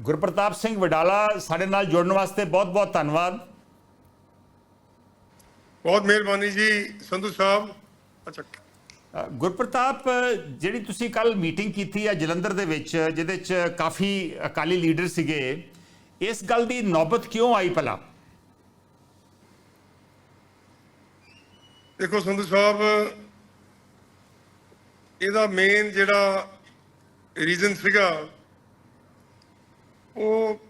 ਗੁਰਪ੍ਰਤਾਪ ਸਿੰਘ ਵਡਾਲਾ ਸਾਡੇ ਨਾਲ ਜੁੜਨ ਵਾਸਤੇ ਬਹੁਤ-ਬਹੁਤ ਧੰਨਵਾਦ। ਬਹੁਤ ਮਿਹਰਬਾਨੀ ਜੀ ਸੰਧੂ ਸਾਹਿਬ। ਅੱਛਾ। ਗੁਰਪ੍ਰਤਾਪ ਜਿਹੜੀ ਤੁਸੀਂ ਕੱਲ ਮੀਟਿੰਗ ਕੀਤੀ ਹੈ ਜਲੰਧਰ ਦੇ ਵਿੱਚ ਜਿਹਦੇ ਵਿੱਚ ਕਾਫੀ ਅਕਾਲੀ ਲੀਡਰ ਸੀਗੇ ਇਸ ਗੱਲ ਦੀ ਨੌਬਤ ਕਿਉਂ ਆਈ ਭਲਾ? ਦੇਖੋ ਸੰਧੂ ਸਾਹਿਬ ਇਹਦਾ ਮੇਨ ਜਿਹੜਾ ਰੀਜ਼ਨ ਸੀਗਾ ਉਹ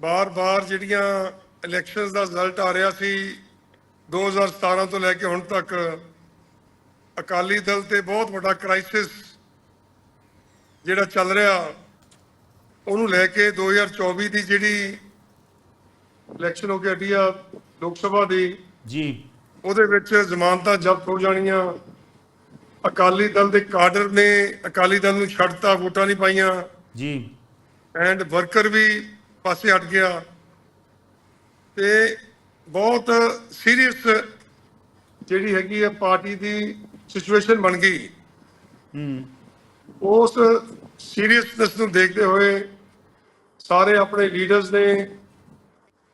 ਬਾਰ-ਬਾਰ ਜਿਹੜੀਆਂ ਇਲੈਕਸ਼ਨਸ ਦਾ ਰਿਜ਼ਲਟ ਆ ਰਿਹਾ ਸੀ 2017 ਤੋਂ ਲੈ ਕੇ ਹੁਣ ਤੱਕ ਅਕਾਲੀ ਦਲ ਤੇ ਬਹੁਤ ਵੱਡਾ ਕ੍ਰਾਈਸਿਸ ਜਿਹੜਾ ਚੱਲ ਰਿਹਾ ਉਹਨੂੰ ਲੈ ਕੇ 2024 ਦੀ ਜਿਹੜੀ ਇਲੈਕਸ਼ਨ ਹੋ ਕੇ ਹਟੀ ਆ ਲੋਕ ਸਭਾ ਦੀ ਜੀ। ਉਹਦੇ ਵਿੱਚ ਜ਼ਮਾਨਤਾਂ ਜ਼ਬਤ ਹੋ ਜਾਣੀਆਂ। ਅਕਾਲੀ ਦਲ ਦੇ ਕਾਡਰ ਨੇ ਅਕਾਲੀ ਦਲ ਨੂੰ ਛੱਡਤਾ ਵੋਟਾਂ ਨਹੀਂ ਪਾਈਆਂ। ਜੀ। ਐਂਡ ਵਰਕਰ ਵੀ ਪਾਸੇ ਹਟ ਗਿਆ ਤੇ ਬਹੁਤ ਸੀਰੀਅਸ ਜਿਹੜੀ ਹੈਗੀ ਹੈ ਪਾਰਟੀ ਦੀ ਸਿਚੁਏਸ਼ਨ ਬਣ ਗਈ। ਉਸ ਸੀਰੀਅਸਨੈਸ ਨੂੰ ਦੇਖਦੇ ਹੋਏ ਸਾਰੇ ਆਪਣੇ ਲੀਡਰਸ ਨੇ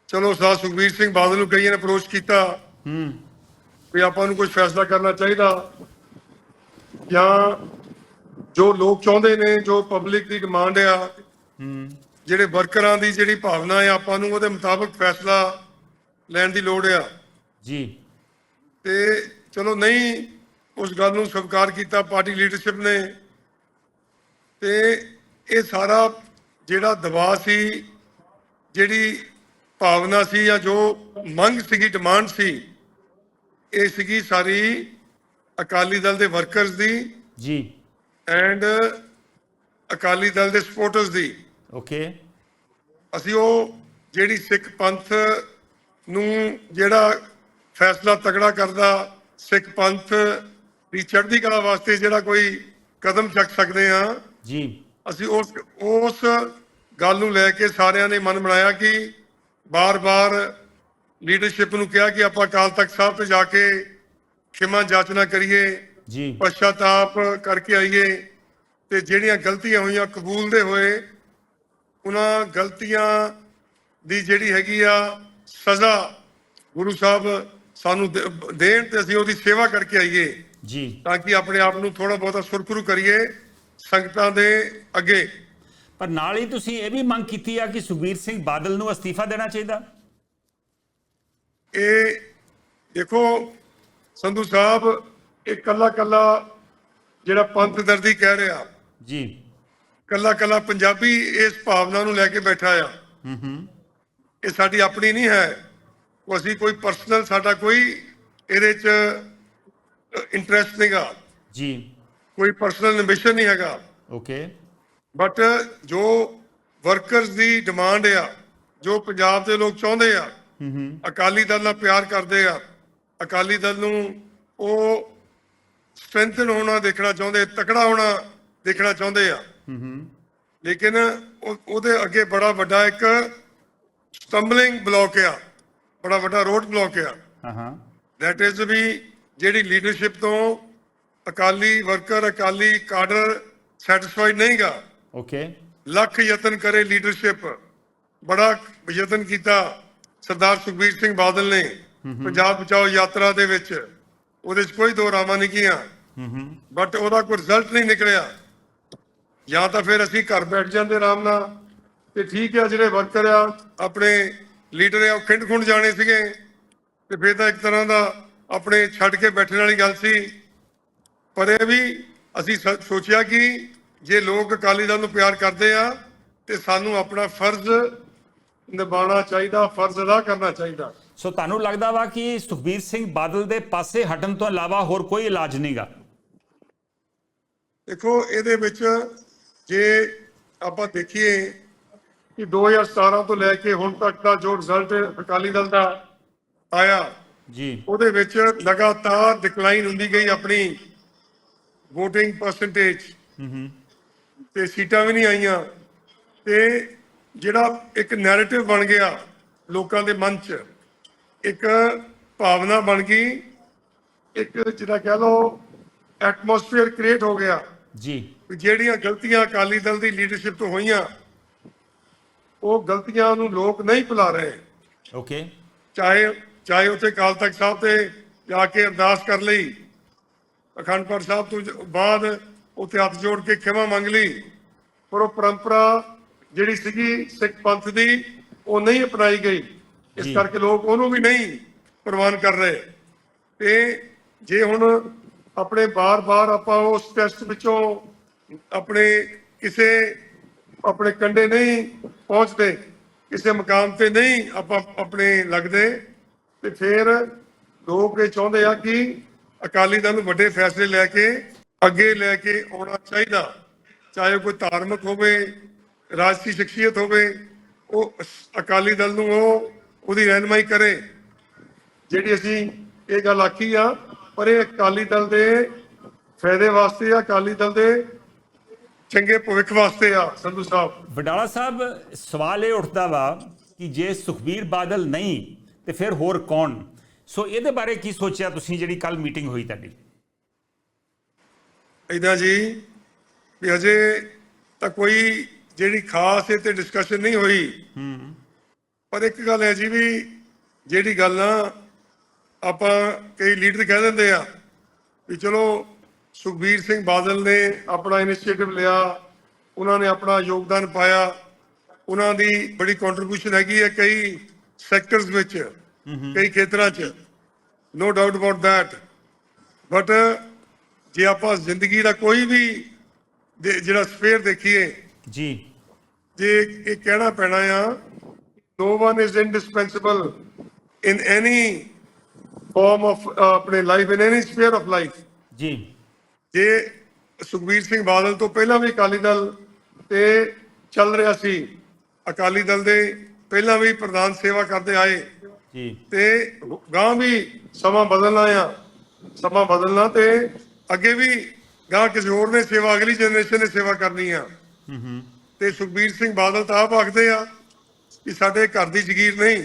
ਚਲੋ ਸਾ ਸੁਖਬੀਰ ਸਿੰਘ ਬਾਦਲ ਨੂੰ ਕਈਆਂ ਨੇ ਅਪਰੋਚ ਕੀਤਾ। ਹੂੰ। ਵੀ ਆਪਾਂ ਨੂੰ ਕੁਝ ਫੈਸਲਾ ਕਰਨਾ ਚਾਹੀਦਾ। ਜਾਂ ਜੋ ਲੋਕ ਚਾਹੁੰਦੇ ਨੇ ਜੋ ਪਬਲਿਕ ਦੀ ਡਿਮਾਂਡ ਆ ਜਿਹੜੇ ਵਰਕਰਾਂ ਦੀ ਜਿਹੜੀ ਭਾਵਨਾ ਹੈ ਆਪਾਂ ਨੂੰ ਉਹਦੇ ਮੁਤਾਬਕ ਫੈਸਲਾ ਲੈਣ ਦੀ ਲੋੜ ਆ। ਜੀ। ਤੇ ਚਲੋ ਨਹੀਂ ਉਸ ਗੱਲ ਨੂੰ ਸਵੀਕਾਰ ਕੀਤਾ ਪਾਰਟੀ ਲੀਡਰਸ਼ਿਪ ਨੇ। ਤੇ ਇਹ ਸਾਰਾ ਜਿਹੜਾ ਦਬਾਅ ਸੀ ਜਿਹੜੀ ਭਾਵਨਾ ਸੀ ਜਾਂ ਜੋ ਮੰਗ ਸੀਗੀ ਡਿਮਾਂਡ ਸੀ ਇਹ ਸੀਗੀ ਸਾਰੀ ਅਕਾਲੀ ਦਲ ਦੇ ਵਰਕਰਸ ਦੀ ਜੀ। ਐਂਡ ਅਕਾਲੀ ਦਲ ਦੇ ਸਪੋਰਟਰਸ ਦੀ। ਓਕੇ। ਅਸੀਂ ਉਹ ਜਿਹੜੀ ਸਿੱਖ ਪੰਥ ਨੂੰ ਜਿਹੜਾ ਫੈਸਲਾ ਤਗੜਾ ਕਰਦਾ ਸਿੱਖ ਪੰਥ ਦੀ ਚੜ੍ਹਦੀ ਕਲਾ ਵਾਸਤੇ ਜਿਹੜਾ ਕੋਈ ਕਦਮ ਚੱਕ ਸਕਦੇ ਆ ਜੀ। ਅਸੀਂ ਉਸ ਉਸ ਗੱਲ ਨੂੰ ਲੈ ਕੇ ਸਾਰਿਆਂ ਨੇ ਮਨ ਬਣਾਇਆ ਕਿ ਬਾਰ-ਬਾਰ ਲੀਡਰਸ਼ਿਪ ਨੂੰ ਕਿਹਾ ਕਿ ਆਪਾਂ ਅਕਾਲ ਤਖਤ ਸਾਹਿਬ ਤੇ ਜਾ ਕੇ ਖਿਮਾ ਜਾਚਨਾ ਕਰੀਏ ਜੀ। ਪਛਤਾਪ ਕਰਕੇ ਆਈਏ ਤੇ ਜਿਹੜੀਆਂ ਗਲਤੀਆਂ ਹੋਈਆਂ ਕਬੂਲਦੇ ਹੋਏ ਉਹਨਾਂ ਗਲਤੀਆਂ ਦੀ ਜਿਹੜੀ ਹੈਗੀ ਆ ਸਜ਼ਾ ਗੁਰੂ ਸਾਹਿਬ ਸਾਨੂੰ ਦੇਣ ਤੇ ਅਸੀਂ ਉਹਦੀ ਸੇਵਾ ਕਰਕੇ ਆਈਏ। ਜੀ। ਤਾਂ ਕਿ ਆਪਣੇ ਆਪ ਨੂੰ ਥੋੜਾ ਬਹੁਤਾ ਸੁਰਖਰੂ ਕਰੀਏ ਸੰਗਤਾਂ ਦੇ ਅੱਗੇ। ਪਰ ਨਾਲ ਹੀ ਤੁਸੀਂ ਇਹ ਵੀ ਮੰਗ ਕੀਤੀ ਆ ਕਿ ਸੁਖਬੀਰ ਸਿੰਘ ਬਾਦਲ ਨੂੰ ਅਸਤੀਫਾ ਦੇਣਾ ਚਾਹੀਦਾ। ਇਹ ਦੇਖੋ ਸੰਧੂ ਸਾਹਿਬ ਇਹ ਕੱਲਾ ਕੱਲਾ ਜਿਹੜਾ ਪੰਥ ਦਰਦੀ ਕਹਿ ਰਿਹਾ। ਜੀ। ਕੱਲਾ ਕੱਲਾ ਪੰਜਾਬੀ ਇਸ ਭਾਵਨਾ ਨੂੰ ਲੈ ਕੇ ਬੈਠਾ ਆ। ਹੂੰ ਹੂੰ। ਇਹ ਸਾਡੀ ਆਪਣੀ ਨਹੀਂ ਹੈ। ਉਹ ਅਸੀਂ ਕੋਈ ਪਰਸਨਲ ਸਾਡਾ ਕੋਈ ਇਹਦੇ ਚ ਇੰਟਰਸਟ ਨਹੀਂਗਾ। ਜੀ। ਕੋਈ ਪਰਸਨਲ ਐਂਬੀਸ਼ਨ ਨਹੀਂ ਹੈਗਾ। ਓਕੇ ਬਟ ਜੋ ਵਰਕਰਸ ਦੀ ਡਿਮਾਂਡ ਆ ਜੋ ਪੰਜਾਬ ਦੇ ਲੋਕ ਚਾਹੁੰਦੇ ਆ ਹੂੰ ਹੂੰ। ਅਕਾਲੀ ਦਲ ਨਾਲ ਪਿਆਰ ਕਰਦੇ ਆ ਅਕਾਲੀ ਦਲ ਨੂੰ ਉਹ ਸਟਰੈਂਥਨ ਹੋਣਾ ਦੇਖਣਾ ਚਾਹੁੰਦੇ ਤਕੜਾ ਹੋਣਾ ਦੇਖਣਾ ਚਾਹੁੰਦੇ ਆ। ਲੇਕਿਨ ਉਹ- ਉਹਦੇ ਅੱਗੇ ਬੜਾ ਵੱਡਾ ਇੱਕ ਸਟੰਬਲਿੰਗ ਬਲੌਕ ਆ। ਬੜਾ ਵੱਡਾ ਰੋਡ ਬਲੌਕ ਆ। ਹਾਂ ਹਾਂ ਦੈਟ ਇਜ਼ ਵੀ ਜਿਹੜੀ ਲੀਡਰਸ਼ਿਪ ਤੋਂ Akali worker Akali cadre satisfied ਨਹੀਂਗਾ ਓਕੇ ਲੱਖ ਯਤਨ ਕਰੇ ਲੀਡਰਸ਼ਿਪ ਬੜਾ ਯਤਨ ਕੀਤਾ ਸਰਦਾਰ ਸੁਖਬੀਰ ਸਿੰਘ ਬਾਦਲ ਨੇ। ਪੰਜਾਬ ਬਚਾਓ ਯਾਤਰਾ ਦੇ ਵਿੱਚ। ਉਹਦੇ 'ਚ ਕੋਈ ਦੋ ਰਾਵਾਂ ਨਹੀਂ ਕੀਆਂ ਹੂੰ ਹੂੰ ਬਟ ਉਹਦਾ ਕੋਈ ਰਿਜ਼ਲਟ ਨਹੀਂ ਨਿਕਲਿਆ। ਜਾਂ ਤਾਂ ਫਿਰ ਅਸੀਂ ਘਰ ਬੈਠ ਜਾਂਦੇ ਆਰਾਮ ਨਾਲ ਤੇ ਠੀਕ ਹੈ ਜਿਹੜੇ ਵਰਕਰ ਆ ਆਪਣੇ ਲੀਡਰ ਆ ਉਹ ਖਿੰਡ ਖੁੰਡ ਜਾਣੇ ਸੀਗੇ ਤੇ ਫਿਰ ਤਾਂ ਇੱਕ ਤਰ੍ਹਾਂ ਦਾ ਆਪਣੇ ਛੱਡ ਕੇ ਬੈਠਣ ਵਾਲੀ ਗੱਲ ਸੀ। ਪਰ ਇਹ ਵੀ ਅਸੀਂ ਸੋਚਿਆ ਕਿ ਜੇ ਲੋਕ ਅਕਾਲੀ ਦਲ ਨੂੰ ਪਿਆਰ ਕਰਦੇ ਆ ਤੇ ਸਾਨੂੰ ਆਪਣਾ ਫਰਜ਼ ਨਿਭਾਉਣਾ ਚਾਹੀਦਾ ਫਰਜ਼ ਅਦਾ ਕਰਨਾ ਚਾਹੀਦਾ। ਸੋ ਤੁਹਾਨੂੰ ਲੱਗਦਾ ਵਾ ਕਿ ਸੁਖਬੀਰ ਸਿੰਘ ਬਾਦਲ ਦੇ ਪਾਸੇ ਹਟਣ ਤੋਂ ਇਲਾਵਾ ਹੋਰ ਕੋਈ ਇਲਾਜ ਨਹੀਂਗਾ? ਦੇਖੋ ਇਹਦੇ ਵਿੱਚ ਜੇ ਆਪਾਂ ਦੇਖੀਏ ਕਿ 2017 ਤੋਂ ਲੈ ਕੇ ਹੁਣ ਤੱਕ ਦਾ ਜੋ ਰਿਜ਼ਲਟ ਅਕਾਲੀ ਦਲ ਦਾ ਆਇਆ ਜੀ। ਉਹਦੇ ਵਿੱਚ ਲਗਾਤਾਰ ਡਿਕਲਾਈਨ ਹੁੰਦੀ ਗਈ ਆਪਣੀ VOTING ਪਰਸੈਂਟੇਜ ਹੂੰ ਹੂੰ। ਤੇ ਸੀਟਾਂ ਵੀ ਨਹੀਂ ਆਈਆਂ। ਤੇ ਜਿਹੜਾ ਇੱਕ ਨੈਰੇਟਿਵ ਬਣ ਗਿਆ ਲੋਕਾਂ ਦੇ ਮਨ 'ਚ ਇੱਕ ਭਾਵਨਾ ਬਣ ਗਈ ਇੱਕ ਜਿਹੜਾ ਕਹਿ ਲਓ ਐਟਮੋਸਫੇਅਰ ਕ੍ਰੀਏਟ ਹੋ ਗਿਆ। ਜੀ। ਜਿਹੜੀਆਂ ਗਲਤੀਆਂ ਅਕਾਲੀ ਦਲ ਦੀ ਲੀਡਰਸ਼ਿਪ ਤੋਂ ਹੋਈਆਂ ਉਹ ਗਲਤੀਆਂ ਨੂੰ ਲੋਕ ਨਹੀਂ ਭੁਲਾ ਰਹੇ। ਓਕੇ। ਚਾਹੇ ਚਾਹੇ ਉੱਥੇ ਅਕਾਲ ਤਖਤ ਸਾਹਿਬ ਤੇ ਜਾ ਕੇ ਅਰਦਾਸ ਕਰ ਲਈ ਅਖੰਡ ਪਾਠ ਸਾਹਿਬ ਤੋਂ ਬਾਅਦ ਉੱਥੇ ਹੱਥ ਜੋੜ ਕੇ ਖਿਮਾ ਮੰਗ ਲਈ ਪਰ ਉਹ ਪਰੰਪਰਾ ਜਿਹੜੀ ਸੀਗੀ ਸਿੱਖ ਪੰਥ ਦੀ ਉਹ ਨਹੀਂ ਅਪਣਾਈ ਗਈ। ਇਸ। ਕਰਕੇ ਲੋਕ ਉਹਨੂੰ ਵੀ ਨਹੀਂ ਪ੍ਰਵਾਨ ਕਰ ਰਹੇ। ਤੇ ਜੇ ਹੁਣ ਆਪਣੇ ਬਾਰ-ਬਾਰ ਆਪਾਂ ਉਸ ਟੈਸਟ ਵਿੱਚੋਂ ਆਪਣੇ ਕਿਸੇ ਆਪਣੇ ਕੰਡੇ ਨਹੀਂ ਪਹੁੰਚਦੇ, ਕਿਸੇ ਮਕਾਮ ਤੇ ਨਹੀਂ ਆਪਾਂ ਆਪਣੇ ਲੱਗਦੇ ਤੇ ਫਿਰ ਲੋਕ ਇਹ ਚਾਹੁੰਦੇ ਆ ਕਿ ਅਕਾਲੀ ਦਲ ਨੂੰ ਵੱਡੇ ਫੈਸਲੇ ਲੈ ਕੇ ਅੱਗੇ ਲੈ ਕੇ ਆਉਣਾ ਚਾਹੀਦਾ। ਚਾਹੇ ਕੋਈ ਧਾਰਮਿਕ ਹੋਵੇ, ਰਾਜਸੀ ਸ਼ਖਸੀਅਤ ਹੋਵੇ, ਉਹ ਅਕਾਲੀ ਦਲ ਨੂੰ ਉਹ, ਉਹਦੀ ਰਹਿਨਮਾਈ ਕਰੇ। ਜਿਹੜੀ ਅਸੀਂ ਇਹ ਗੱਲ ਆਖੀ ਆ ਪਰ ਇਹ ਅਕਾਲੀ ਦਲ ਦੇ ਫਾਇਦੇ ਵਾਸਤੇ ਆ ਅਕਾਲੀ ਦਲ ਦੇ ਚੰਗੇ ਭਵਿੱਖ ਵਾਸਤੇ ਆ ਸੰਧੂ ਸਾਹਿਬ। ਵਡਾਲਾ ਸਾਹਿਬ ਸਵਾਲ ਇਹ ਉੱਠਦਾ ਵਾ ਕਿ ਜੇ ਸੁਖਬੀਰ ਬਾਦਲ ਨਹੀਂ ਤੇ ਫਿਰ ਹੋਰ ਕੌਣ? ਸੋ ਇਹਦੇ ਬਾਰੇ ਕੀ ਸੋਚਿਆ ਤੁਸੀਂ ਜਿਹੜੀ ਕੱਲ ਮੀਟਿੰਗ ਹੋਈ ਤੁਹਾਡੀ? ਇਦਾਂ ਜੀ ਵੀ ਅਜੇ ਤਾਂ ਕੋਈ ਜਿਹੜੀ ਖਾਸ ਇਹ ਤੇ ਡਿਸਕਸ਼ਨ ਨਹੀਂ ਹੋਈ। ਪਰ ਇੱਕ ਗੱਲ ਹੈ ਜੀ ਵੀ ਜਿਹੜੀ ਗੱਲ ਨਾ ਆਪਾਂ ਕਈ ਲੀਡਰ ਕਹਿ ਦਿੰਦੇ ਆ ਵੀ ਚਲੋ ਸੁਖਬੀਰ ਸਿੰਘ ਬਾਦਲ ਨੇ ਆਪਣਾ ਇਨੀਸ਼ੀਏਟਿਵ ਲਿਆ ਉਹਨਾਂ ਨੇ ਆਪਣਾ ਯੋਗਦਾਨ ਪਾਇਆ ਉਹਨਾਂ ਦੀ ਬੜੀ ਕੰਟਰੀਬਿਊਸ਼ਨ ਹੈਗੀ ਹੈ ਕਈ ਸੈਕਟਰਸ ਵਿੱਚ ਕਈ ਖੇਤਰਾਂ 'ਚ। No doubt about that. But ਜੇ ਆਪਾਂ ਜ਼ਿੰਦਗੀ ਦਾ ਕੋਈ ਵੀ ਜਿਹੜਾ ਸਫੇਅਰ ਦੇਖੀਏ ਜੀ। ਜੇ ਇਹ ਕਹਿਣਾ ਪੈਣਾ ਆ no one is indispensable in any form of uh, ਆਪਣੇ life in any sphere of life. ਜੀ। ਜੇ ਸੁਖਬੀਰ ਸਿੰਘ ਬਾਦਲ ਤੋਂ ਪਹਿਲਾਂ ਵੀ ਅਕਾਲੀ ਦਲ ਤੇ ਚੱਲ ਰਿਹਾ ਸੀ ਅਕਾਲੀ ਦਲ ਦੇ ਪਹਿਲਾਂ ਵੀ ਪ੍ਰਧਾਨ ਸੇਵਾ ਕਰਦੇ ਆਏ ਜੀ। ਤੇ ਗਾਂ ਵੀ ਸਮਾਂ ਬਦਲਣਾ ਆ ਸਮਾਂ ਬਦਲਣਾ ਤੇ ਅੱਗੇ ਵੀ ਗਾਂ ਕਿਸੇ ਹੋਰ ਨੇ ਸੇਵਾ ਅਗਲੀ ਜਨਰੇਸ਼ਨ ਨੇ ਸੇਵਾ ਕਰਨੀ ਆ। ਤੇ ਸੁਖਬੀਰ ਸਿੰਘ ਬਾਦਲ ਤਾਂ ਆਪ ਆਖਦੇ ਆ ਕਿ ਸਾਡੇ ਘਰ ਦੀ ਜ਼ਗੀਰ ਨਹੀਂ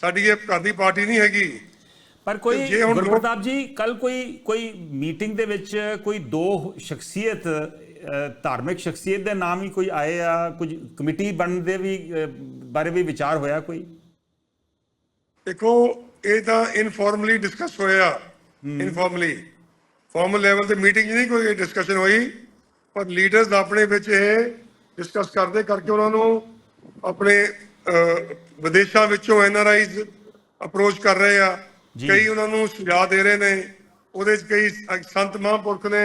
ਸਾਡੀ ਇਹ ਘਰ ਦੀ ਪਾਰਟੀ ਨਹੀਂ ਹੈਗੀ। ਪਰ ਕੋਈ ਗੁਰਪ੍ਰਤਾਪ ਜੀ ਕੱਲ ਕੋਈ ਕੋਈ ਮੀਟਿੰਗ ਦੇ ਵਿੱਚ ਕੋਈ ਦੋ ਸ਼ਖਸੀਅਤ ਧਾਰਮਿਕ ਸ਼ਖਸੀਅਤ ਦੇ ਨਾਮ ਹੀ ਕੋਈ ਆਏ ਆ? ਕੁਝ ਕਮੇਟੀ ਬਣਨ ਦੇ ਵੀ ਬਾਰੇ ਵੀ ਵਿਚਾਰ ਹੋਇਆ ਕੋਈ? ਦੇਖੋ ਇਹ ਤਾਂ ਇਨਫਾਰਮਲੀ ਡਿਸਕਸ ਹੋਇਆ। ਇਨਫਾਰਮਲੀ ਫਾਰਮਲ ਲੈਵਲ ਤੇ ਮੀਟਿੰਗ ਨਹੀਂ ਕੋਈ ਡਿਸਕਸ਼ਨ ਹੋਈ ਪਰ ਲੀਡਰਸ ਆਪਣੇ ਵਿੱਚ ਇਹ ਡਿਸਕਸ ਕਰਦੇ ਕਰਕੇ ਉਹਨਾਂ ਨੂੰ ਆਪਣੇ ਵਿਦੇਸ਼ਾਂ ਵਿੱਚੋਂ ਐਨਆਰਆਈਜ਼ ਅਪਰੋਚ ਕਰ ਰਹੇ ਆ। ਕਈ ਉਹਨਾਂ ਨੂੰ ਸੁਝਾਅ ਦੇ ਰਹੇ ਨੇ ਉਹਦੇ ਚ ਕਈ ਸੰਤ ਮਹਾਂਪੁਰਖ ਨੇ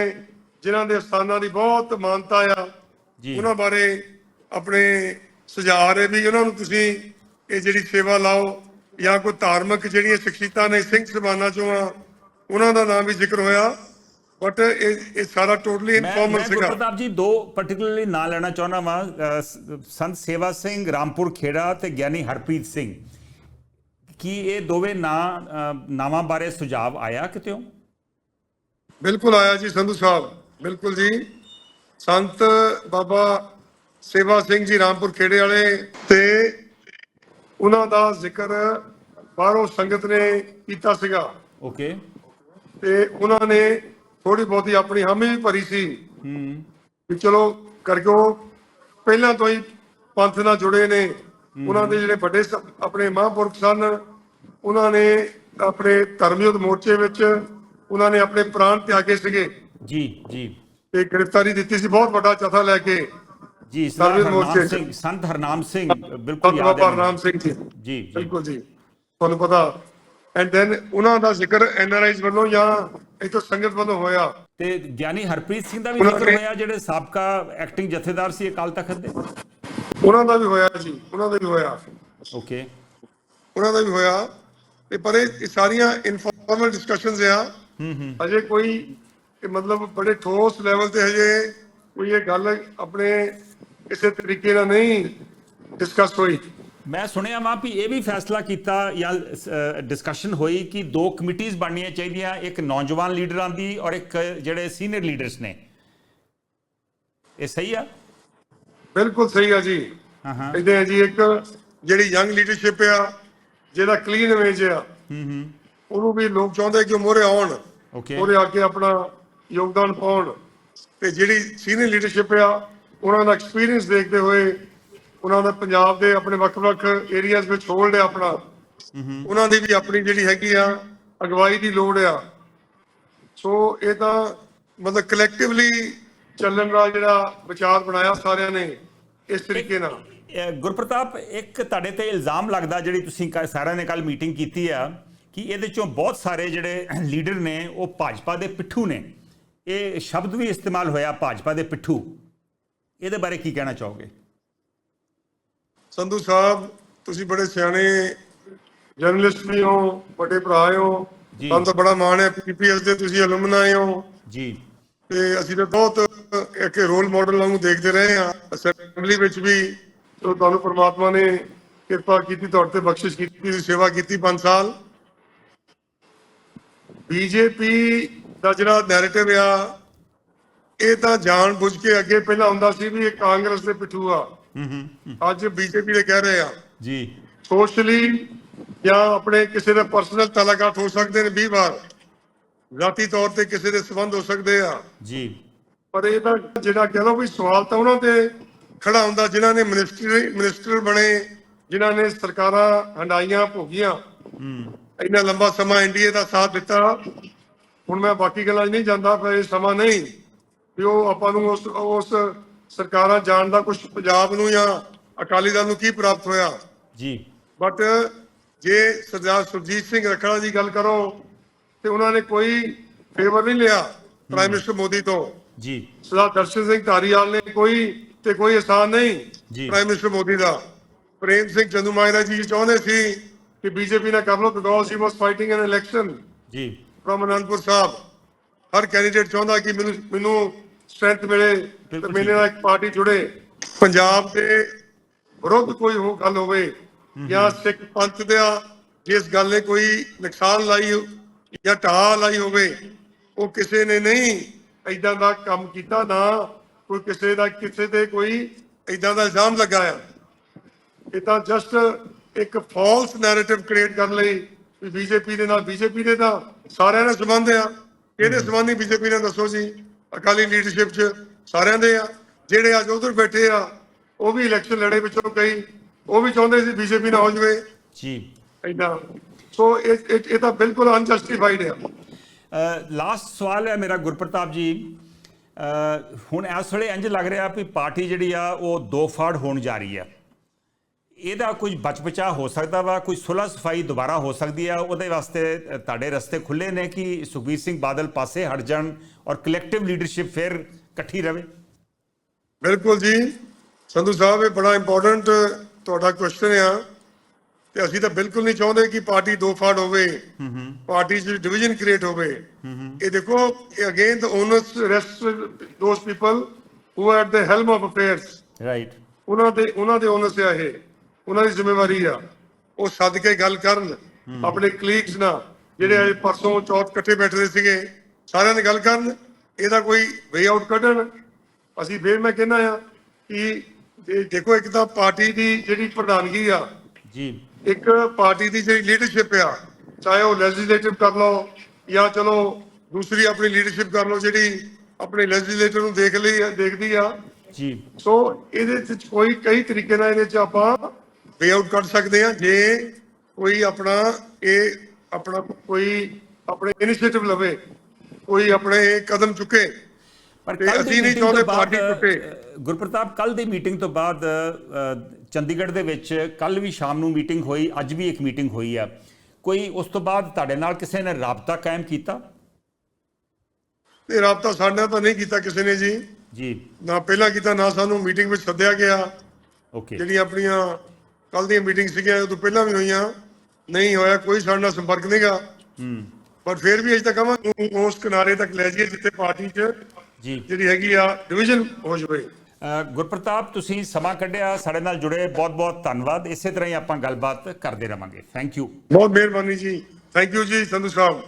ਜਿਨ੍ਹਾਂ ਦੇ ਸਥਾਨਾਂ ਦੀ ਬਹੁਤ ਮਾਨਤਾ ਆ। ਜੀ। ਉਹਨਾਂ ਬਾਰੇ ਆਪਣੇ ਸੁਝਾਅ ਰਹੇ ਵੀ ਉਹਨਾਂ ਨੂੰ ਤੁਸੀਂ ਇਹ ਜਿਹੜੀ ਸੇਵਾ ਲਾਓ ਜਾਂ ਕੋਈ ਧਾਰਮਿਕ ਜਿਹੜੀਆਂ ਸ਼ਖਸੀਅਤਾਂ ਨੇ ਸਿੰਘ ਸਮਾਨਾ ਚੋਂ ਆ ਉਹਨਾਂ ਦਾ ਨਾਮ ਵੀ ਜ਼ਿਕਰ ਹੋਇਆ। ਬਟ ਇਹ ਇਹ ਸਾਰਾ ਟੋਟਲੀ ਮੈਂ ਇਨਫਾਰਮਲ ਮੈਂ ਸੀਗਾ। ਗੁਰਪ੍ਰਤਾਪ ਜੀ ਦੋ ਪਾਰਟਿਕੂਲਰਲੀ ਨਾਂ ਲੈਣਾ ਚਾਹੁੰਦਾ ਵਾਂ ਸੰਤ ਸੇਵਾ ਸਿੰਘ ਰਾਮਪੁਰ ਖੇੜਾ ਤੇ ਗਿਆਨੀ ਹਰਪ੍ਰੀਤ ਸਿੰਘ। ਕੀ ਇਹ ਦੋਵੇਂ ਨਾਂ ਨਾਵਾਂ ਬਾਰੇ ਸੁਝਾਵ ਆਇਆ ਕਿਤੇੋਂ? ਬਿਲਕੁਲ ਆਇਆ ਜੀ ਸੰਧੂ ਸਾਹਿਬ ਬਿਲਕੁਲ ਜੀ। ਸੰਤ ਬਾਬਾ ਸੇਵਾ ਸਿੰਘ ਜੀ ਰਾਮਪੁਰ ਖੇੜੇ ਵਾਲੇ ਤੇ ਉਹਨਾਂ ਦਾ ਜ਼ਿਕਰ ਬਾਹਰੋਂ ਸੰਗਤ ਨੇ ਕੀਤਾ ਸੀਗਾ। ਓਕੇ। ਤੇ ਉਹਨਾਂ ਨੇ ਥੋੜੀ ਬਹੁਤੀ ਆਪਣੀ ਹਾਮੀ ਵੀ ਭਰੀ ਸੀ। ਹੂੰ। ਵੀ ਚਲੋ ਕਰਕੇ ਉਹ ਪਹਿਲਾਂ ਤੋਂ ਹੀ ਪੰਥ ਨਾਲ ਜੁੜੇ ਨੇ। ਉਹਨਾਂ ਦੇ ਜਿਹੜੇ ਵੱਡੇ ਆਪਣੇ ਮਹਾਂਪੁਰਖ ਸਨ ਉਹਨਾਂ ਨੇ ਆਪਣੇ ਧਰਮ ਯੁੱਧ ਮੋਰਚੇ ਵਿੱਚ ਉਹਨਾਂ ਨੇ ਆਪਣੇ ਪ੍ਰਾਣ ਤਿਆਗੇ ਸੀਗੇ। ਜੀ ਜੀ। ਤੇ ਗ੍ਰਿਫਤਾਰੀ ਦਿੱਤੀ ਸੀ ਬਹੁਤ ਵੱਡਾ ਜਥਾ ਲੈ ਕੇ ਜੀ ਹਰਨਾਮ ਮੋਰਚੇ। ਸਿੰਘ ਸੰਤ ਹਰਨਾਮ ਸਿੰਘ ਬਿਲਕੁਲ ਯਾਦ ਹੈ ਰਾਮ ਸਿੰਘ ਜੀ। ਜੀ ਬਿਲਕੁਲ ਜੀ। ਤੁਹਾਨੂੰ ਪਤਾ ਐਂਡ ਦੈਨ ਉਹਨਾਂ ਦਾ ਜ਼ਿਕਰ ਐਨਆਰਆਈਜ਼ ਵੱਲੋਂ ਜਾਂ ਇਥੋਂ ਸੰਗਤ ਵੱਲੋਂ ਹੋਇਆ। ਤੇ ਗਿਆਨੀ ਹਰਪ੍ਰੀਤ ਸਿੰਘ ਦਾ ਵੀ ਜ਼ਿਕਰ ਹੋਇਆ ਜਿਹੜੇ ਸਾਬਕਾ ਐਕਟਿੰਗ ਜਥੇਦਾਰ ਸੀ ਅਕਾਲ ਤਖਤ ਦੇ? ਉਹਨਾਂ ਦਾ ਵੀ ਹੋਇਆ ਜੀ ਉਹਨਾਂ ਦਾ ਵੀ ਹੋਇਆ। ਓਕੇ ਉਹਨਾਂ ਦਾ ਵੀ ਹੋਇਆ ਤੇ ਪਰ ਇਹ ਸਾਰੀਆਂ ਇਨਫਾਰਮਲ ਡਿਸਕਸ਼ਨਸ ਆ। ਅਜੇ ਕੋਈ ਇਹ ਮਤਲਬ ਬੜੇ ਠੋਸ ਲੈਵਲ ਤੇ ਹਜੇ ਕੋਈ ਇਹ ਗੱਲ ਆਪਣੇ ਕਿਸੇ ਤਰੀਕੇ ਨਾਲ ਨਹੀਂ ਡਿਸਕਸ ਹੋਈ। ਮੈਂ ਸੁਣਿਆ ਵਾਂ ਵੀ ਇਹ ਵੀ ਫੈਸਲਾ ਕੀਤਾ ਜਾਂ ਡਿਸਕਸ਼ਨ ਹੋਈ ਕਿ ਦੋ ਕਮੇਟੀਆਂ ਬਣਨੀਆਂ ਚਾਹੀਦੀਆਂ ਇੱਕ ਨੌਜਵਾਨ ਲੀਡਰਾਂ ਦੀ ਔਰ ਇੱਕ ਜਿਹੜੇ ਸੀਨੀਅਰ ਲੀਡਰਸ ਨੇ। ਇਹ ਸਹੀ ਆ? ਬਿਲਕੁਲ ਸਹੀ ਆ ਜੀ। ਹਾਂ ਹਾਂ। ਇਹਦੇ ਜੀ ਇੱਕ ਜਿਹੜੀ ਯੰਗ ਲੀਡਰਸ਼ਿਪ ਆ ਜਿਹਦਾ ਕਲੀਨ ਇਮੇਜ ਆ ਹੂੰ ਹੂੰ। ਉਹਨੂੰ ਵੀ ਲੋਕ ਚਾਹੁੰਦੇ ਕਿ ਮੋਰੇ ਆਉਣ ਓਕੇ ਮੋਰੇ ਆ ਕੇ ਆਪਣਾ ਯੋਗਦਾਨ ਪਾਉਣ। ਤੇ ਜਿਹੜੀ ਸੀਨੀਅਰ ਲੀਡਰਸ਼ਿਪ ਆ ਉਹਨਾਂ ਦਾ ਐਕਸਪੀਰੀਅੰਸ ਦੇਖਦੇ ਹੋਏ ਉਹਨਾਂ ਦਾ ਪੰਜਾਬ ਦੇ ਆਪਣੇ ਵੱਖ-ਵੱਖ ਏਰੀਆਜ਼ ਵਿੱਚ ਹੋਲਡ ਹੈ ਆਪਣਾ ਉਹਨਾਂ ਦੀ ਵੀ ਆਪਣੀ ਜਿਹੜੀ ਹੈਗੀ ਆ ਅਗਵਾਈ ਦੀ ਲੋੜ ਆ। ਸੋ ਇਹ ਤਾਂ ਮਤਲਬ ਕਲੈਕਟਿਵਲੀ ਚੱਲਣ ਦਾ ਜਿਹੜਾ ਵਿਚਾਰ ਬਣਾਇਆ ਸਾਰਿਆਂ ਨੇ ਇਸ ਤਰੀਕੇ ਨਾਲ। ਗੁਰਪ੍ਰਤਾਪ ਇੱਕ ਤੁਹਾਡੇ ਤੇ ਇਲਜ਼ਾਮ ਲੱਗਦਾ ਜਿਹੜੀ ਤੁਸੀਂ ਸਾਰਿਆਂ ਨੇ ਕੱਲ ਮੀਟਿੰਗ ਕੀਤੀ ਆ ਕਿ ਇਹਦੇ ਚੋਂ ਬਹੁਤ ਸਾਰੇ ਜਿਹੜੇ ਲੀਡਰ ਨੇ ਉਹ ਭਾਜਪਾ ਦੇ ਪਿੱਠੂ ਨੇ। ਇਹ ਸ਼ਬਦ ਵੀ ਇਸਤੇਮਾਲ ਹੋਇਆ ਭਾਜਪਾ ਦੇ ਪਿੱਠੂ। ਇਹਦੇ ਬਾਰੇ ਕੀ ਕਹਿਣਾ ਚਾਹੋਗੇ? ਸੰਧੂ ਸਾਹਿਬ ਤੁਸੀਂ ਬੜੇ ਸਿਆਣੇ ਜਰਨਲਿਸਟ ਵੀ ਹੋ ਵੱਡੇ ਭਰਾ ਹੋ। ਸਾਨੂੰ ਤਾਂ ਬੜਾ ਮਾਣ ਹੈ ਪੀਪੀਐਸ ਦੇ ਤੁਸੀਂ ਅਲਮਨਾਏ ਹੋ। ਜੀ। ਤੇ ਅਸੀਂ ਤਾਂ ਬਹੁਤ ਇੱਕ ਰੋਲ ਮਾਡਲ ਵਾਂਗੂ ਦੇਖਦੇ ਰਹੇ ਹਾਂ ਅਸੈਂਬਲੀ ਵਿੱਚ ਵੀ ਤੁਹਾਨੂੰ ਪ੍ਰਮਾਤਮਾ ਨੇ ਕਿਰਪਾ ਕੀਤੀ ਤੁਹਾਡੇ ਤੇ ਬਖਸ਼ਿਸ਼ ਕੀਤੀ ਤੁਸੀਂ ਸੇਵਾ ਕੀਤੀ 5 ਸਾਲ। ਬੀਜੇਪੀ ਦਾ ਜਿਹੜਾ ਨੈਰੇਟਿਵ ਆ ਇਹ ਤਾਂ ਜਾਣ ਬੁੱਝ ਕੇ ਅੱਗੇ ਪਹਿਲਾਂ ਹੁੰਦਾ ਸੀ ਵੀ ਇਹ ਕਾਂਗਰਸ ਦੇ ਪਿੱਠੂ ਆ। ਅੱਜ ਬੀਜੇਪੀ ਦੇ ਕਹਿ ਰਹੇ ਆ। ਜੀ। ਸੋਸ਼ਲੀ ਜਾਂ ਆਪਣੇ ਕਿਸੇ ਦੇ ਪਰਸਨਲ ਤਲਾਕਾਤ ਹੋ ਸਕਦੇ ਨੇ 20 ਵਾਰ। ਜ਼ਾਤੀ ਤੌਰ ਤੇ ਕਿਸੇ ਦੇ ਸੰਬੰਧ ਹੋ ਸਕਦੇ ਆ। ਜੀ। ਪਰ ਇਹ ਤਾਂ ਜਿਹੜਾ ਕਹ ਲਓ ਵੀ ਸਵਾਲ ਤਾਂ ਉਹਨਾਂ ਤੇ ਖੜਾ ਹੁੰਦਾ ਜਿਨ੍ਹਾਂ ਨੇ ਮਿਨਿਸਟਰ ਮਿਨਿਸਟਰ ਬਣੇ ਜਿਨ੍ਹਾਂ ਨੇ ਸਰਕਾਰਾਂ ਹੰਡਾਈਆਂ ਭੋਗੀਆਂ। ਇੰਨਾ ਲੰਬਾ ਸਮਾਂ ਇੰਡੀਆ ਦਾ ਸਾਥ ਦਿੱਤਾ। ਹੁਣ ਮੈਂ ਬਾਕੀ ਗੱਲਾਂ 'ਚ ਨਹੀਂ ਜਾਂਦਾ ਪਰ ਇਹ ਸਮਾਂ ਨਹੀਂ ਵੀ ਉਹ ਆਪਾਂ ਨੂੰ ਉਸ ਉਸ ਸਰਕਾਰਾਂ ਜਾਣ ਦਾ ਕੁਝ ਪੰਜਾਬ ਨੂੰ ਜਾਂ ਅਕਾਲੀ ਦਲ ਨੂੰ ਕੀ ਪ੍ਰਾਪਤ ਹੋਇਆ। ਜੀ। ਬਟ ਜੇ ਸਰਦਾਰ ਸੁਰਜੀਤ ਸਿੰਘ ਰੱਖੜਾ ਦੀ ਗੱਲ ਕਰੋ ਤੇ ਉਹਨਾਂ ਨੇ ਕੋਈ ਫੇਵਰ ਨਹੀਂ ਲਿਆ ਪ੍ਰਾਈਮ ਮਿਨਿਸਟਰ ਮੋਦੀ ਤੋਂ। ਜੀ। ਸਰਦਾਰ ਦਰਸ਼ਨ ਸਿੰਘ ਧਾਰੀਵਾਲ ਨੇ ਕੋਈ ਤੇ ਕੋਈ ਆਸਾਨ ਜੀ। ਨਹੀਂ ਪ੍ਰਾਈਮ ਮਿਨਿਸਟਰ ਮੋਦੀ ਦਾ। ਪ੍ਰੇਮ ਸਿੰਘ ਚੰਦੂ ਮਾਜਰਾ ਜੀ ਚਾਹੁੰਦੇ ਸੀ ਕਿ ਬੀਜੇਪੀ ਨਾਲ ਕਰ ਲਓ because he was fighting an election ਜੀ। ਫਰਮ ਅਨੰਦਪੁਰ ਸਾਹਿਬ। ਹਰ ਕੈਂਡੀਡੇਟ ਚਾਹੁੰਦਾ ਕਿ ਮੈਨੂੰ ਮੈਨੂੰ ਸਟਰੈਂਥ ਮਿਲੇ ਤੇ ਮੇਰੇ ਨਾਲ ਇੱਕ ਪਾਰਟੀ ਜੁੜੇ। ਪੰਜਾਬ ਦੇ ਵਿਰੁੱਧ ਕੋਈ ਹੋ ਗੱਲ ਹੋਵੇ ਜਾਂ ਸਿੱਖ ਪੰਥ ਦਾ ਜਿਸ ਗੱਲ ਨੇ ਕੋਈ ਨੁਕਸਾਨ ਲਾਈ ਹੋ- ਜਾਂ ਢਾਹ ਲਾਈ ਹੋਵੇ ਉਹ ਕਿਸੇ ਨੇ ਨਹੀਂ ਐਦਾਂ ਦਾ ਕੰਮ ਕੀਤਾ ਨਾ ਕੋਈ ਕਿਸੇ ਦਾ ਕਿਸੇ ਤੇ ਕੋਈ ਐਦਾਂ ਦਾ ਇਲਜ਼ਾਮ ਲਗਾਇਆ ਇਹ ਤਾਂ ਜਸਟ ਇੱਕ ਫਾਲਸ ਨੈਰੇਟਿਵ ਕ੍ਰੀਏਟ ਕਰਨ ਲਈ ਵੀ ਬੀਜੇਪੀ ਦੇ ਨਾਲ ਬੀਜੇਪੀ ਦੇ ਤਾਂ ਸਾਰਿਆਂ ਨਾਲ ਸੰਬੰਧ ਆ। ਕਿਹਦੇ ਸੰਬੰਧੀ ਬੀਜੇਪੀ ਨਾਲ ਦੱਸੋ ਜੀ? ਅਕਾਲੀ ਲੀਡਰਸ਼ਿਪ 'ਚ ਸਾਰਿਆਂ ਦੇ ਆ। ਜਿਹੜੇ ਅੱਜ ਉਧਰ ਬੈਠੇ ਆ ਉਹ ਵੀ ਇਲੈਕਸ਼ਨ ਲੜੇ ਵਿੱਚੋਂ ਕਈ ਉਹ ਵੀ ਚਾਹੁੰਦੇ ਸੀ ਬੀਜੇਪੀ ਨਾਲ ਹੋ ਜਵੇ। ਜੀ। ਏਦਾਂ। ਸੋ ਇਹ ਇਹ- ਤਾਂ ਬਿਲਕੁਲ ਅਨਜਸਟੀਫਾਈਡ ਆ। ਲਾਸਟ ਸਵਾਲ ਹੈ ਮੇਰਾ ਗੁਰਪ੍ਰਤਾਪ ਜੀ। ਹੁਣ ਇਸ ਵੇਲੇ ਇੰਜ ਲੱਗ ਰਿਹਾ ਵੀ ਪਾਰਟੀ ਜਿਹੜੀ ਆ ਉਹ ਦੋ ਫਾੜ ਹੋਣ ਜਾ ਰਹੀ ਆ। ਇਹਦਾ ਕੁਝ ਬਚਪਚਾ ਹੋ ਸਕਦਾ ਵਾ, ਕੋਈ ਸੁਲਹ ਸਫ਼ਾਈ ਦੁਬਾਰਾ ਹੋ ਸਕਦੀ ਆ। ਉਹਦੇ ਵਾਸਤੇ ਤੁਹਾਡੇ ਰਸਤੇ ਖੁੱਲੇ ਨੇ ਕਿ ਸੁਖਬੀਰ ਸਿੰਘ ਬਾਦਲ ਪਾਸੇ ਹਟ ਜਾਣ ਔਰ ਕਲੈਕਟਿਵ ਲੀਡਰਸ਼ਿਪ ਫਿਰ ਇਕੱਠੀ ਰਵੇ? ਬਿਲਕੁਲ ਜੀ। ਸੰਧੂ ਸਾਹਿਬ, ਇਹ ਬੜਾ ਇੰਪੋਰਟੈਂਟ ਤੁਹਾਡਾ ਕੁਐਸਚਨ ਆ। ਤੇ ਅਸੀਂ ਤਾਂ ਬਿਲਕੁਲ ਨਹੀਂ ਚਾਹੁੰਦੇ ਕਿ ਪਾਰਟੀ ਦੋ ਫਾੜ ਹੋਵੇ ਪਾਰਟੀ 'ਚ ਡਿਵੀਜ਼ਨ ਕ੍ਰੀਏਟ ਹੋਵੇ। ਇਹ ਦੇਖੋ again the owners rest those people who are at the helm of affairs right ਉਹਨਾਂ ਦੇ ਉਹਨਾਂ ਦੇ ਓਨਰਸ ਆ ਇਹ। ਉਹਨਾਂ ਦੀ ਜ਼ਿੰਮੇਵਾਰੀ ਆ। ਉਹ ਸੱਦ ਕੇ ਗੱਲ ਕਰਨ ਆਪਣੇ ਕਲੀਗਸ ਨਾਲ ਜਿਹੜੇ ਅੱਜ ਪਰਸੋਂ ਚੌਥ ਇਕੱਠੇ ਬੈਠੇ ਸੀਗੇ ਸਾਰਿਆਂ ਨੇ ਗੱਲ ਕਰਨ। ਇਹਦਾ ਕੋਈ ਵੇ ਆਊਟ ਕੱਢਣ। ਅਸੀਂ ਫੇਰ ਮੈਂ ਕਹਿੰਦਾ ਆ ਕਿ ਦੇਖੋ ਇੱਕ ਤਾਂ ਪਾਰਟੀ ਦੀ ਜਿਹੜੀ ਪ੍ਰਧਾਨਗੀ ਆ ਜੀ। ਇੱਕ ਪਾਰਟੀ ਦੀ ਜਿਹੜੀ ਲੀਡਰਸ਼ਿਪ ਆ ਚਾਹੇ ਉਹ ਲੈਜਿਸਲੇਟਿਵ ਕਰ ਲਓ ਜਾਂ ਚਲੋ ਦੂਸਰੀ ਆਪਣੀ ਲੀਡਰਸ਼ਿਪ ਕਰ ਲਓ ਜਿਹੜੀ ਆਪਣੇ ਲੈਜਿਸਲੇਟਰ ਨੂੰ ਦੇਖ ਲਈ ਦੇਖਦੀ ਆ। ਜੀ। ਸੋ ਇਹਦੇ ਵਿੱਚ ਕੋਈ ਕਈ ਤਰੀਕੇ ਨਾਲ ਇਹਦੇ ਚ ਆਪਾਂ ਵੇ ਆਊਟ ਕਰ ਸਕਦੇ ਹਾਂ ਜੇ ਕੋਈ ਆਪਣਾ ਇਹ ਆਪਣਾ ਕੋਈ ਆਪਣੇ ਇਨੀਸ਼ੀਏਟਿਵ ਲਵੇ ਕੋਈ ਆਪਣੇ ਕਦਮ ਚੁੱਕੇ ਪਰ ਅਸੀਂ ਨਹੀਂ ਚਾਹੁੰਦੇ ਪਾਰਟੀ ਟੁੱਟੇ। ਗੁਰਪ੍ਰਤਾਪ ਕੱਲ ਦੀ ਮੀਟਿੰਗ ਤੋਂ ਬਾਅਦ ਚੰਡੀਗੜ੍ਹ ਦੇ ਵਿੱਚ ਕੱਲ ਵੀ ਸ਼ਾਮ ਨੂੰ ਮੀਟਿੰਗ ਹੋਈ ਅੱਜ ਵੀ ਇੱਕ ਮੀਟਿੰਗ ਹੋਈ ਆ। ਕੋਈ ਉਸ ਤੋਂ ਬਾਅਦ ਤੁਹਾਡੇ ਨਾਲ ਕਿਸੇ ਨੇ ਰਾਬਤਾ ਕਾਇਮ ਕੀਤਾ? ਤੇ ਰਾਬਤਾ ਸਾਡੇ ਨਾਲ ਤਾਂ ਨਹੀਂ ਕੀਤਾ ਕਿਸੇ ਨੇ ਜੀ। ਜੀ। ਨਾ ਪਹਿਲਾਂ ਕੀਤਾ ਨਾ ਸਾਨੂੰ ਮੀਟਿੰਗ ਵਿੱਚ ਸੱਦਿਆ ਗਿਆ। ਓਕੇ ਜਿਹੜੀਆਂ ਆਪਣੀਆਂ ਕੱਲ ਦੀਆਂ ਮੀਟਿੰਗ ਸੀਗੀਆਂ ਉਹ ਤੋਂ ਪਹਿਲਾਂ ਵੀ ਹੋਈਆਂ। ਨਹੀਂ ਹੋਇਆ ਕੋਈ ਸਾਡੇ ਨਾਲ ਸੰਪਰਕ ਨਹੀਂਗਾ। ਹੂੰ। ਪਰ ਫਿਰ ਵੀ ਅਜੇ ਤੱਕ ਕਹਾਂ ਉਸ ਕਿਨਾਰੇ ਤੱਕ ਲੈ ਜਾਈਏ ਜਿੱਥੇ ਪਾਰਟੀ 'ਚ ਜਿਹੜੀ ਹੈਗੀ ਆ ਡਿਵੀਜ਼ਨ ਹੋ ਜਾਵੇ ਗੁਰਪ੍ਰਤਾਪ ਤੁਸੀਂ ਸਮਾਂ ਕੱਢਿਆ ਸਾਡੇ ਨਾਲ ਜੁੜੇ ਬਹੁਤ-ਬਹੁਤ ਧੰਨਵਾਦ। ਇਸੇ ਤਰ੍ਹਾਂ ਹੀ ਆਪਾਂ ਗੱਲਬਾਤ ਕਰਦੇ ਰਵਾਂਗੇ। ਥੈਂਕ ਯੂ ਬਹੁਤ ਮਿਹਰਬਾਨੀ ਜੀ। ਥੈਂਕ ਯੂ ਜੀ ਸੰਧੂ ਸਾਹਿਬ।